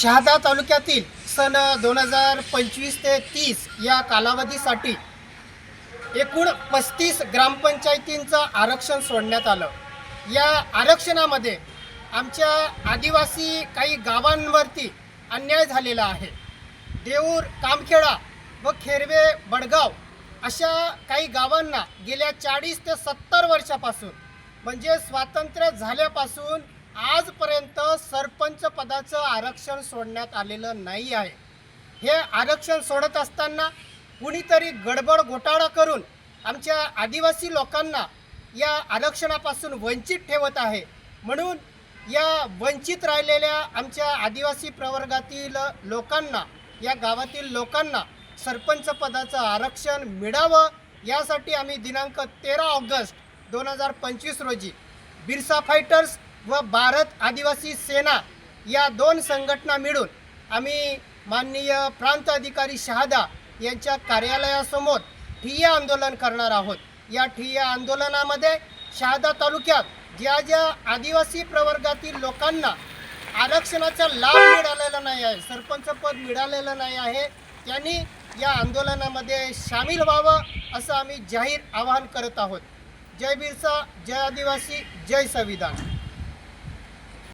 शहादा तालुक्यातील सन दोन हजार पंचवीस ते तीस या कालावधीसाठी एकूण पस्तीस ग्रामपंचायतींचं आरक्षण सोडण्यात आलं. या आरक्षणामध्ये आमच्या आदिवासी काही गावांवरती अन्याय झालेला आहे. देऊर कामखेडा व खेरवे बडगाव अशा काही गावांना गेल्या चाळीस ते सत्तर वर्षापासून म्हणजे स्वातंत्र्य झाल्यापासून आजपर्यंत सरपंच पदाचं आरक्षण सोडण्यात आलेलं नाही आहे. हे आरक्षण सोडत असताना कुणीतरी गडबड घोटाळा करून आमच्या आदिवासी लोकांना या आरक्षणापासून वंचित ठेवत आहे. म्हणून या वंचित राहिलेल्या आमच्या आदिवासी प्रवर्गातील लोकांना या गावातील लोकांना सरपंच पदाचं आरक्षण मिळावं यासाठी आम्ही दिनांक तेरा ऑगस्ट दोन हजार पंचवीस रोजी बिरसा फायटर्स व भारत आदिवासी सेना या दोन संघटना मिळून आम्ही माननीय प्रांत अधिकारी शहादा यांच्या कार्यालयासमोर ठिय्या आंदोलन करणार आहोत. या ठिय्या आंदोलनामध्ये शहादा तालुक्यात ज्या ज्या आदिवासी प्रवर्गातील लोकांना आरक्षणाचा लाभ मिळालेला नाही आहे सरपंच पद मिळालेलं नाही आहे त्यांनी या आंदोलनामध्ये सामील व्हावं असं आम्ही जाहीर आवाहन करत आहोत. जय बिरसा जय आदिवासी जय संविधान.